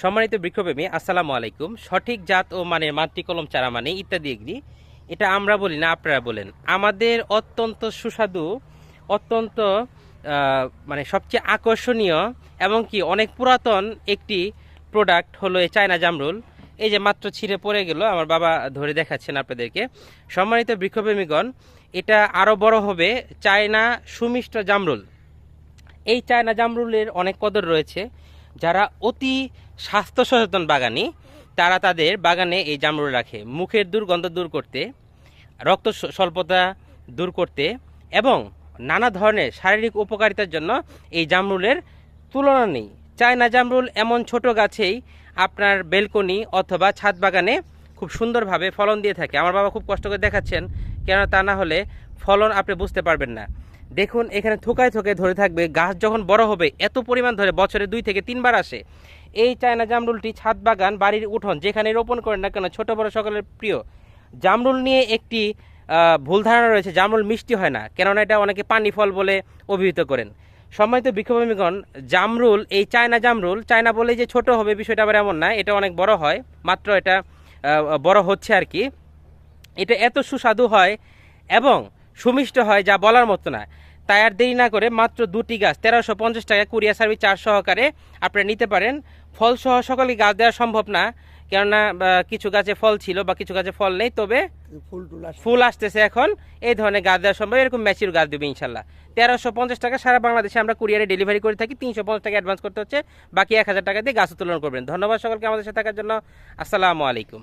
সম্মানিত বৃক্ষপ্রেমী, আসসালামু আলাইকুম। সঠিক জাত ও মানের মাতৃ কলম, চারা মানে ইত্যাদি এগুলি। এটা আমরা বলি না, আপনারা বলেন। আমাদের অত্যন্ত সুস্বাদু, অত্যন্ত মানে সবচেয়ে আকর্ষণীয় এবং কি অনেক পুরাতন একটি প্রোডাক্ট হলো এই চায়না জামরুল। এই যে মাত্র ছিঁড়ে পড়ে গেল, আমার বাবা ধরে দেখাচ্ছেন আপনাদেরকে। সম্মানিত বৃক্ষপ্রেমীগণ, এটা আরও বড় হবে চায়না সুমিষ্ট জামরুল। এই চায়না জামরুলের অনেক কদর রয়েছে। যারা অতি স্বাস্থ্য সচেতন বাগানি, তারা তাদের বাগানে এই জামরুল রাখে। মুখের দুর্গন্ধ দূর করতে, রক্ত স্বল্পতা দূর করতে এবং নানা ধরনের শারীরিক উপকারিতার জন্য এই জামরুলের তুলনা নেই। চায়না জামরুল এমন ছোট গাছেই আপনার বেলকনি অথবা ছাদ বাগানে খুব সুন্দরভাবে ফলন দিয়ে থাকে। আমার বাবা খুব কষ্ট করে দেখাচ্ছেন, কেন তা না হলে ফলন আপনি বুঝতে পারবেন না। দেখুন, এখানে থোকায় থোকায় ধরে থাকবে, গাছ যখন বড় হবে, এত পরিমাণ ধরে বছরে দুই থেকে তিনবার আসে। এই চায়না জামরুলটি ছাদ বাগান, বাড়ির উঠোন, যেখানে রোপণ করেন না কেন, ছোট বড় সকলের প্রিয়। জামরুল নিয়ে একটি ভুল ধারণা রয়েছে, জামরুল মিষ্টি হয় না, কেননা এটা অনেকে পানি ফল বলে অভিহিত করেন। সম্মানিত বৃক্ষভূমিগণ জামরুল, এই চায়না জামরুল, চায়না বলে যে ছোট হবে বিষয়টা আবার এমন না, এটা অনেক বড় হয়, মাত্র এটা বড় হচ্ছে আর কি। এটা এত সুস্বাদু হয়, এবং সুমিষ্ট হয় যা বলার মতো না। তাই আর দেরি না করে মাত্র দুটি গাছ তেরোশো পঞ্চাশ টাকা কুরিয়ার সার্ভিস চার্জ সহকারে আপনারা নিতে পারেন। ফল সহ সকলে গাছ দেওয়া সম্ভব না কেননা কিছু গাছে ফল ছিল বা কিছু গাছে ফল নেই তবে ফুল ফুল আসতেছে এখন। এই ধরনের গাছ দেওয়া সম্ভব এরকম ম্যাচিউর গাছ দেবে ইনশাল্লাহ। তেরোশো পঞ্চাশ টাকা সারা বাংলাদেশে আমরা কুরিয়ারে ডেলিভারি করে থাকি তিনশো পঞ্চাশ টাকা অ্যাডভান্স করতে হচ্ছে বাকি এক হাজার টাকা দিয়ে গাছ উত্তোলন করবেন। ধন্যবাদ সকলকে আমাদের সাথে থাকার জন্য। আসসালামু আলাইকুম।